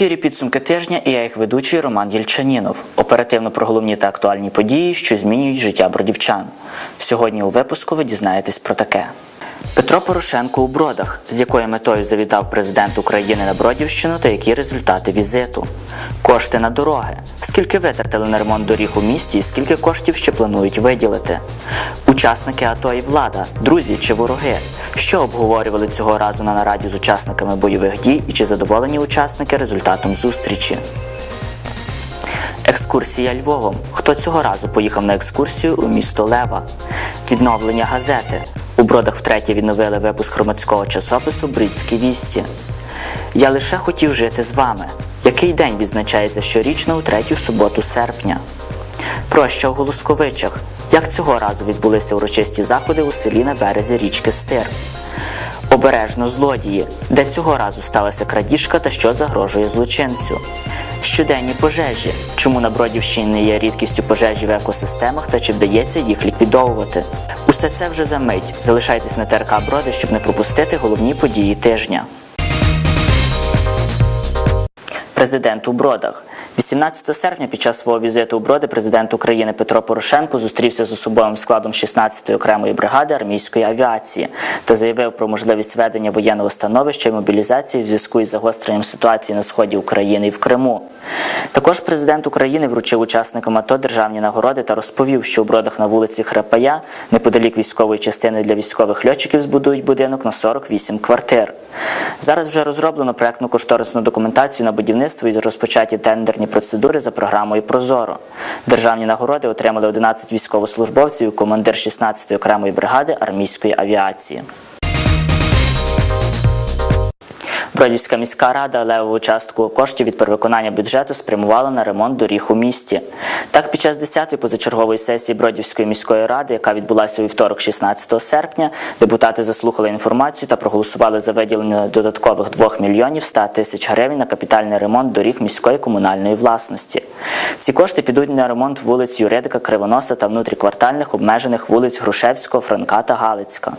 ефірі підсумки тижня і я їх ведучий Роман Єльчанінов. Оперативно про головні та актуальні події, що змінюють життя бродівчан. Сьогодні у випуску ви дізнаєтесь про таке. Петро Порошенко у Бродах, з якою метою завітав президент України на Бродівщину та які результати візиту. Кошти на дороги. Скільки витратили на ремонт доріг у місті і скільки коштів ще планують виділити? Учасники АТО і влада, друзі чи вороги? Що обговорювали цього разу на нараді з учасниками бойових дій і чи задоволені учасники результатом зустрічі? Екскурсія Львовом. Хто цього разу поїхав на екскурсію у місто Лева? Відновлення газети. У бродах втретє відновили випуск громадського часопису Брідські вісті. Я лише хотів жити з вами. Який день відзначається щорічно у третю суботу серпня? Проща у Голосковичах. Як цього разу відбулися урочисті заходи у селі на березі річки Стир? Обережно злодії, де цього разу сталася крадіжка та що загрожує злочинцю. Щоденні пожежі, чому на Бродівщині є рідкістю пожежі в екосистемах та чи вдається їх ліквідовувати. Усе це вже за мить. Залишайтесь на ТРК Броди, щоб не пропустити головні події тижня. Президент у Бродах. 18 серпня під час свого візиту у Броди президент України Петро Порошенко зустрівся з особовим складом 16-ї окремої бригади армійської авіації та заявив про можливість ведення воєнного становища і мобілізації в зв'язку із загостренням ситуації на сході України і в Криму. Також президент України вручив учасникам АТО державні нагороди та розповів, що у Бродах на вулиці Храпая, неподалік військової частини для військових льотчиків, збудують будинок на 48 квартир. Зараз вже розроблено проектну кошторисну документацію на будівництво і розпочаті тендерні процедури за програмою Прозоро. Державні нагороди отримали 11 військовослужбовців командир 16-ї окремої бригади армійської авіації. Бродівська міська рада левову частку коштів від перевиконання бюджету спрямувала на ремонт доріг у місті. Так, під час 10-ї позачергової сесії Бродівської міської ради, яка відбулася у вівторок, 16 серпня, депутати заслухали інформацію та проголосували за виділення додаткових 2 мільйонів 100 тисяч гривень на капітальний ремонт доріг міської комунальної власності. Ці кошти підуть на ремонт вулиць Юридика, Кривоноса та внутріквартальних обмежених вулиць Грушевського, Франка та Галицька.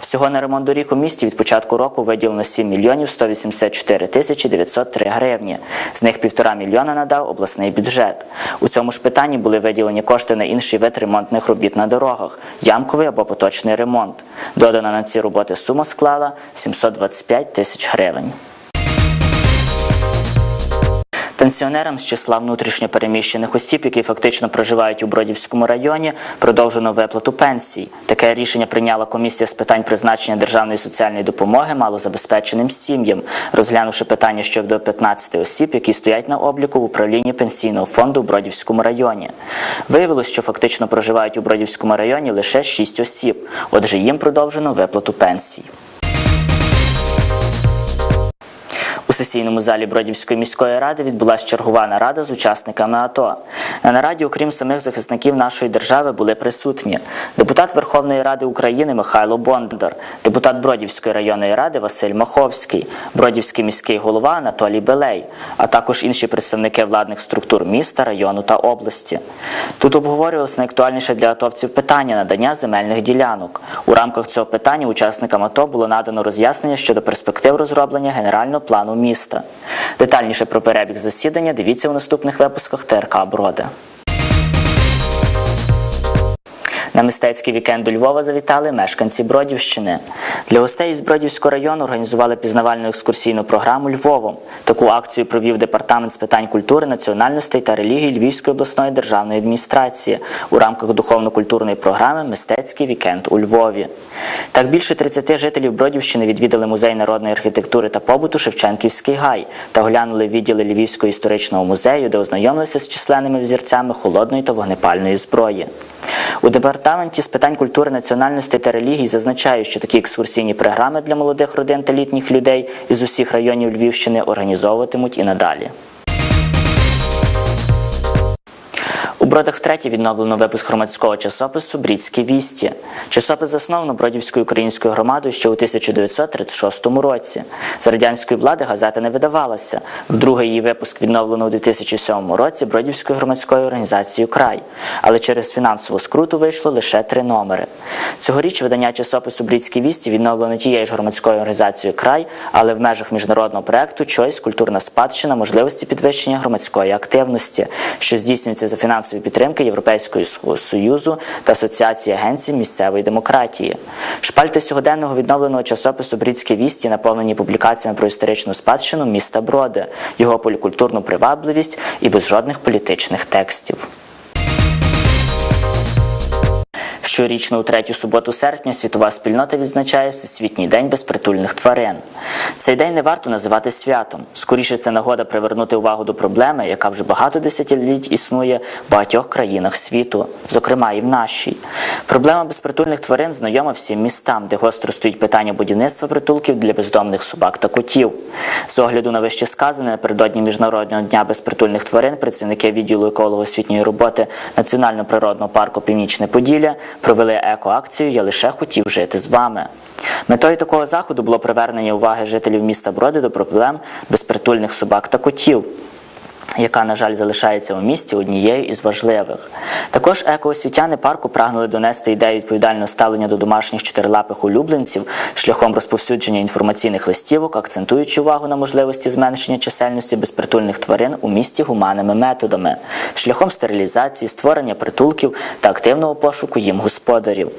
Всього на ремонт доріг у місті від початку року виділено 7 мільйонів 184 тисячі 903 гривні. З них півтора мільйона надав обласний бюджет. У цьому ж питанні були виділені кошти на інший вид ремонтних робіт на дорогах ямковий або поточний ремонт. Додана на ці роботи сума склала 725 тисяч гривень. Пенсіонерам з числа внутрішньопереміщених осіб, які фактично проживають у Бродівському районі, продовжено виплату пенсій. Таке рішення прийняла комісія з питань призначення державної соціальної допомоги малозабезпеченим сім'ям, розглянувши питання щодо 15 осіб, які стоять на обліку в управлінні пенсійного фонду у Бродівському районі. Виявилось, що фактично проживають у Бродівському районі лише 6 осіб. Отже, їм продовжено виплату пенсій. Сесійному залі Бродівської міської ради відбулася чергова нарада з учасниками АТО. На нараді, окрім самих захисників нашої держави, були присутні депутат Верховної Ради України Михайло Бондар, депутат Бродівської районної ради Василь Маховський, Бродівський міський голова Анатолій Белей, а також інші представники владних структур міста, району та області. Тут обговорювалося найактуальніше для атовців питання надання земельних ділянок. У рамках цього питання учасникам АТО було надано роз'яснення щодо перспектив розроблення генерального плану міста. Детальніше про перебіг засідання дивіться у наступних випусках ТРК Броди. На мистецький вікенд у Львова завітали мешканці Бродівщини. Для гостей із Бродівського району організували пізнавальну екскурсійну програму Львовом. Таку акцію провів департамент з питань культури, національностей та релігій Львівської обласної державної адміністрації у рамках духовно-культурної програми Мистецький вікенд у Львові. Так більше 30 жителів Бродівщини відвідали музей народної архітектури та побуту Шевченківський гай та оглянули відділи Львівського історичного музею, де ознайомилися з численними взірцями холодної та вогнепальної зброї. У департаменті з питань культури, національності та релігій зазначають, що такі екскурсійні програми для молодих родин та літніх людей із усіх районів Львівщини організовуватимуть і надалі. Бродах втретє відновлено випуск громадського часопису Брідські вісті. Часопис засновано Бродівською українською громадою ще у 1936 році. За радянської влади газета не видавалася. Вдруге її випуск відновлено у 2007 році Бродівською громадською організацією Край. Але через фінансову скруту вийшло лише три номери. Цьогоріч видання часопису Брідські вісті відновлено тією ж громадською організацією Край, але в межах міжнародного проекту Чойс культурна спадщина можливості підвищення громадської активності, що здійснюється за фінансової підтримки Європейського Союзу та Асоціації агенцій місцевої демократії. Шпальти сьогоденного відновленого часопису Брідські вісті наповнені публікаціями про історичну спадщину міста Броди, його полікультурну привабливість і без жодних політичних текстів. Щорічно у третю суботу серпня світова спільнота відзначає Всесвітній день безпритульних тварин. Цей день не варто називати святом. Скоріше це нагода привернути увагу до проблеми, яка вже багато десятиліть існує в багатьох країнах світу, зокрема і в нашій. Проблема безпритульних тварин знайома всім містам, де гостро стоїть питання будівництва притулків для бездомних собак та котів. З огляду на вище сказане, напередодні міжнародного дня безпритульних тварин працівники відділу еколого-освітньої роботи Національного природного парку Північне Поділля провели екоакцію Я лише хотів жити з вами. Метою такого заходу було привернення уваги жителів міста Броди до проблем безпритульних собак та котів. Яка, на жаль, залишається у місті однією із важливих. Також екоосвітяни парку прагнули донести ідею відповідального ставлення до домашніх чотирилапих улюбленців шляхом розповсюдження інформаційних листівок, акцентуючи увагу на можливості зменшення чисельності безпритульних тварин у місті гуманними методами, шляхом стерилізації, створення притулків та активного пошуку їм господарів.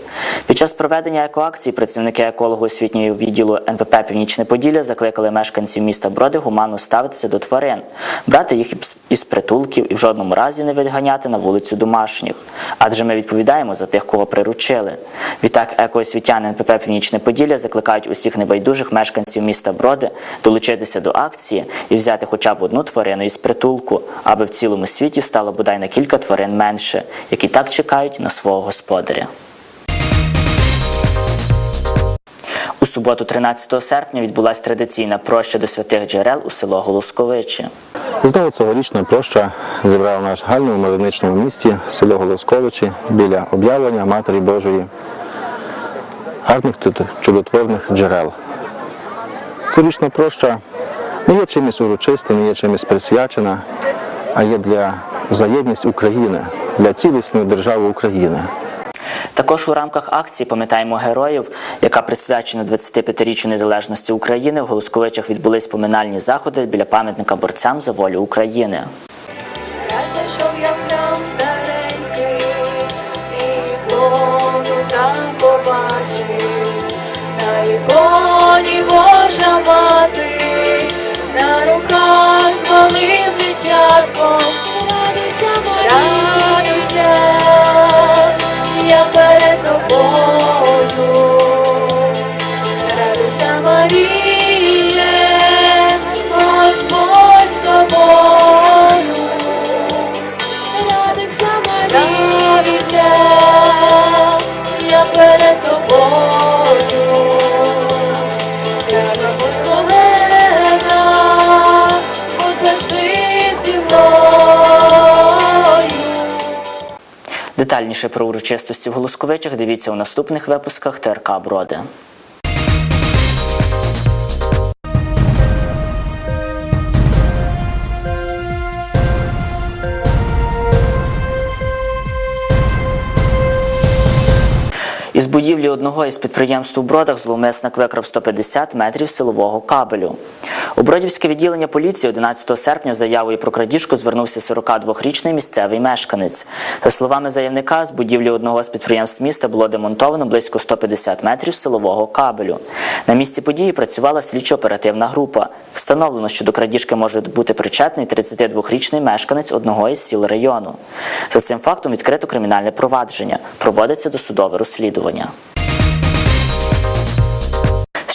Під час проведення екоакції працівники еколого-освітнього відділу НПП Північне Поділля закликали мешканців міста Броди гуманно ставитися до тварин, брати їх із притулків і в жодному разі не відганяти на вулицю домашніх. Адже ми відповідаємо за тих, кого приручили. Відтак екоосвітяни НПП Північне Поділля закликають усіх небайдужих мешканців міста Броди долучитися до акції і взяти хоча б одну тварину із притулку, аби в цілому світі стало бодай на кілька тварин менше, які так чекають на свого господаря. Суботу, 13 серпня, відбулася традиційна проща до святих джерел у село Голосковичі. Знову цьогорічна площа зібрала наш гальний у мальовничному місті село Голосковичі біля об'явлення Матері Божої, гарних тут чудотворних джерел. Цьогорічна проща не є чимось урочистим, не є чимось присвячена, а є для за єдність України, для цілісної держави України. Також у рамках акції пам'ятаємо героїв, яка присвячена 25-річчю незалежності України. В Голосковичах відбулись поминальні заходи біля пам'ятника борцям за волю України. На іконі Божа мати, на руках Детальніше про урочистості в Голосковичах дивіться у наступних випусках ТРК Броди. Будівлі одного із підприємств у Бродах зловмисник викрав 150 метрів силового кабелю. У Бродівське відділення поліції 11 серпня заявою про крадіжку звернувся 42-річний місцевий мешканець. За словами заявника, з будівлі одного з підприємств міста було демонтовано близько 150 метрів силового кабелю. На місці події працювала слідчо-оперативна група. Встановлено, що до крадіжки може бути причетний 32-річний мешканець одного із сіл району. За цим фактом відкрито кримінальне провадження. Проводиться досудове розслідування.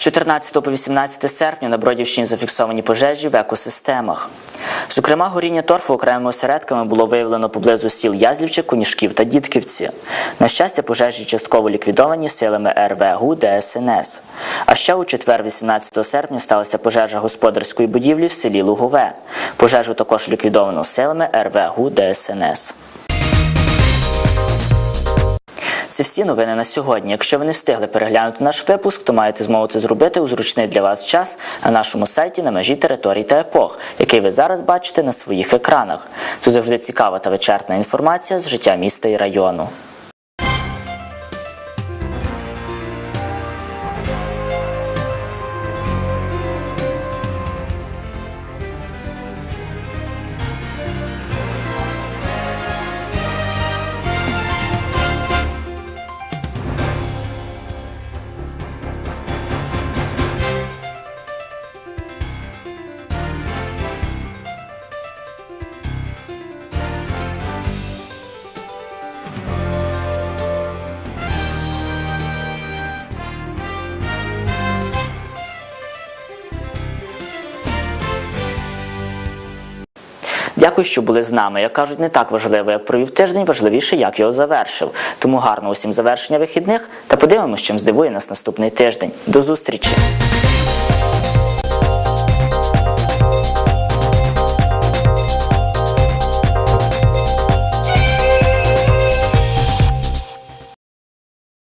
З 14 по 18 серпня на Бродівщині зафіксовані пожежі в екосистемах. Зокрема, горіння торфу окремими осередками було виявлено поблизу сіл Язлівчик, Конішків та Дідківці. На щастя, пожежі частково ліквідовані силами РВГУ ДСНС. А ще у четвер, 18 серпня, сталася пожежа господарської будівлі в селі Лугове. Пожежу також ліквідовано силами РВГУ ДСНС. Це всі новини на сьогодні. Якщо ви не встигли переглянути наш випуск, то маєте змогу це зробити у зручний для вас час на нашому сайті на межі територій та епох, який ви зараз бачите на своїх екранах. Тут завжди цікава та вичерпна інформація з життя міста і району. Дякую, що були з нами. Як кажуть, не так важливо, як провів тиждень, важливіше, як його завершив. Тому гарно усім завершення вихідних та подивимось, чим здивує нас наступний тиждень. До зустрічі!